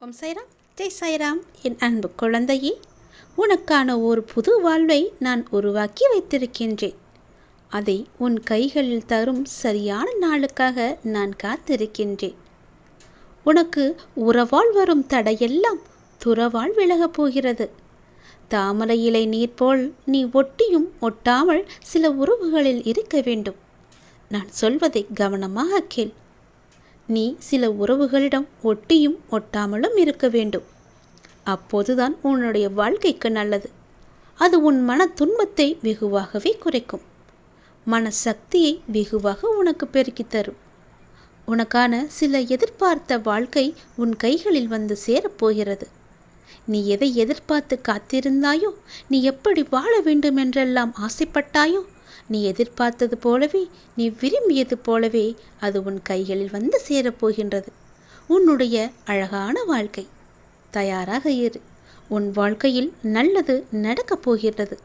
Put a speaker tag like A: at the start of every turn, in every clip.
A: ஓம் சைராம் ஜெய் சைராம் என் அன்பு குழந்தையே உனக்கான ஒரு புது வாழ்வை நான் உருவாக்கி வைத்திருக்கின்றேன். அதை உன் கைகளில் தரும் சரியான நாளுக்காக நான் காத்திருக்கின்றேன். உனக்கு உறவால் வரும் தடையெல்லாம் துறவால் விலகப் போகிறது. தாமரை இலை நீர் போல் நீ ஒட்டியும் ஒட்டாமல் சில உறவுகளில் இருக்க வேண்டும். நான் சொல்வதை கவனமாக கேள். நீ சில உறவுகளிடம் ஒட்டியும் ஒட்டாமலும் இருக்க வேண்டும். அப்போதுதான் உன்னுடைய வாழ்க்கைக்கு நல்லது. அது உன் மன துன்பத்தை வெகுவாகவே குறைக்கும். மன சக்தியை வெகுவாக உனக்கு பெருக்கித் தரும். உனக்கான சில எதிர்பார்த்த வாழ்க்கை உன் கைகளில் வந்து சேரப்போகிறது நீ எதை எதிர்பார்த்து காத்திருந்தாயோ நீ எப்படி வாழ வேண்டும் என்றெல்லாம் ஆசைப்பட்டாயோ நீ எதிர்பார்த்தது போலவே நீ விரும்பியது போலவே அது உன் கைகளில் வந்து சேரப்போகின்றது உன்னுடைய அழகான வாழ்க்கை. தயாராக இரு. உன் வாழ்க்கையில் நல்லது நடக்கப் போகின்றது.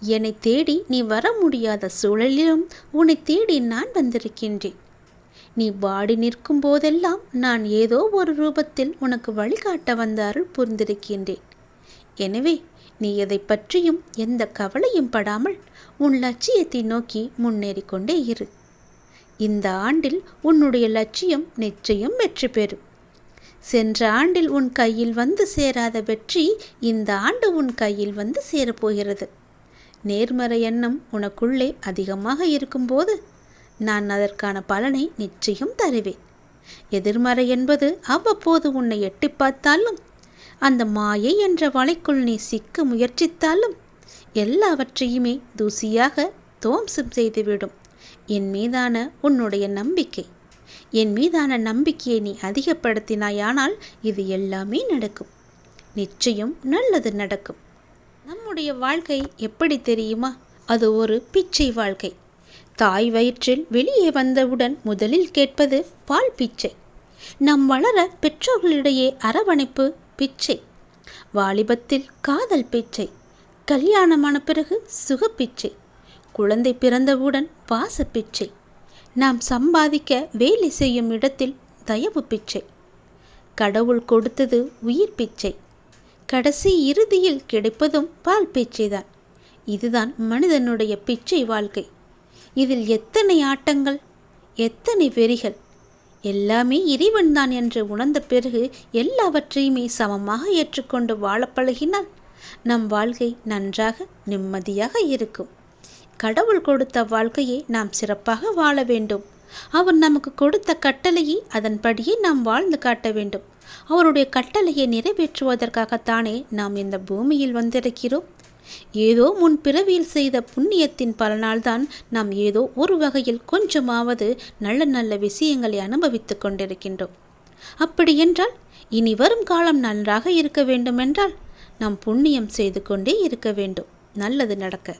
A: என்னை தேடி நீ வர முடியாத சூழலிலும் உன்னை தேடி நான் வந்திருக்கின்றேன். நீ வாடி நிற்கும் போதெல்லாம் நான் ஏதோ ஒரு ரூபத்தில் உனக்கு வழிகாட்ட வந்த அருள் புரிந்திருக்கின்றேன். எனவே நீ எதை பற்றியும் எந்த கவலையும் படாமல் உன் லட்சியத்தை நோக்கி முன்னேறி கொண்டே இரு. இந்த ஆண்டில் உன்னுடைய லட்சியம் நிச்சயம் வெற்றி பெறும். சென்ற ஆண்டில் உன் கையில் வந்து சேராத வெற்றி இந்த ஆண்டு உன் கையில் வந்து சேரப்போகிறது. நேர்மறை எண்ணம் உனக்குள்ளே அதிகமாக இருக்கும்போது நான் அதற்கான பலனை நிச்சயம் தருவேன். எதிர்மறை என்பது அவ்வப்போது உன்னை எட்டி பார்த்தாலும் அந்த மாயை என்ற வலைக்குள் நீ சிக்க முயற்சித்தாலும் எல்லாவற்றையுமே தூசியாக துவம்சம் செய்துவிடும். என் மீதான உன்னுடைய நம்பிக்கை. என் மீதான நம்பிக்கையை நீ அதிகப்படுத்தினாயானால் இது எல்லாமே நடக்கும். நிச்சயம் நல்லது நடக்கும். நம்முடைய வாழ்க்கை எப்படி தெரியுமா? அது ஒரு பிச்சை வாழ்க்கை. தாய் வயிற்றில் வெளியே வந்தவுடன் முதலில் கேட்பது பால் பிச்சை. நம் வளர பெற்றோர்களிடையே அரவணைப்பு பிச்சை. வாலிபத்தில் காதல் பிச்சை. கல்யாணமான பிறகு சுகப்பிச்சை குழந்தை பிறந்தவுடன் பாச பிச்சை. நாம் சம்பாதிக்க வேலை செய்யும் இடத்தில் தயவு பிச்சை. கடவுள் கொடுத்தது உயிர் பிச்சை. கடைசி இறுதியில் கிடைப்பதும் பால் பிச்சைதான் இதுதான் மனிதனுடைய பிச்சை வாழ்க்கை. இதில் எத்தனை ஆட்டங்கள் எத்தனை வெறிகள் எல்லாமே இறைவன்தான் என்று உணர்ந்த பிறகு எல்லாவற்றையுமே சமமாக ஏற்றுக்கொண்டு வாழ பழகினால் நம் வாழ்க்கை நன்றாக நிம்மதியாக இருக்கும். கடவுள் கொடுத்த வாழ்க்கையை நாம் சிறப்பாக வாழ வேண்டும். அவர் நமக்கு கொடுத்த கட்டளையை அதன்படியே நாம் வாழ்ந்து காட்ட வேண்டும். அவருடைய கட்டளையை நிறைவேற்றுவதற்காகத்தானே நாம் இந்த பூமியில் வந்திருக்கிறோம். ஏதோ முன் பிறவியில் செய்த புண்ணியத்தின் பலனால்தான் நாம் ஏதோ ஒரு வகையில் கொஞ்சமாவது நல்ல நல்ல விஷயங்களை அனுபவித்துக் கொண்டிருக்கின்றோம். அப்படியென்றால் இனி வரும் காலம் நன்றாக இருக்க வேண்டுமென்றால் நாம் புண்ணியம் செய்து கொண்டே இருக்க வேண்டும். நல்லது நடக்க.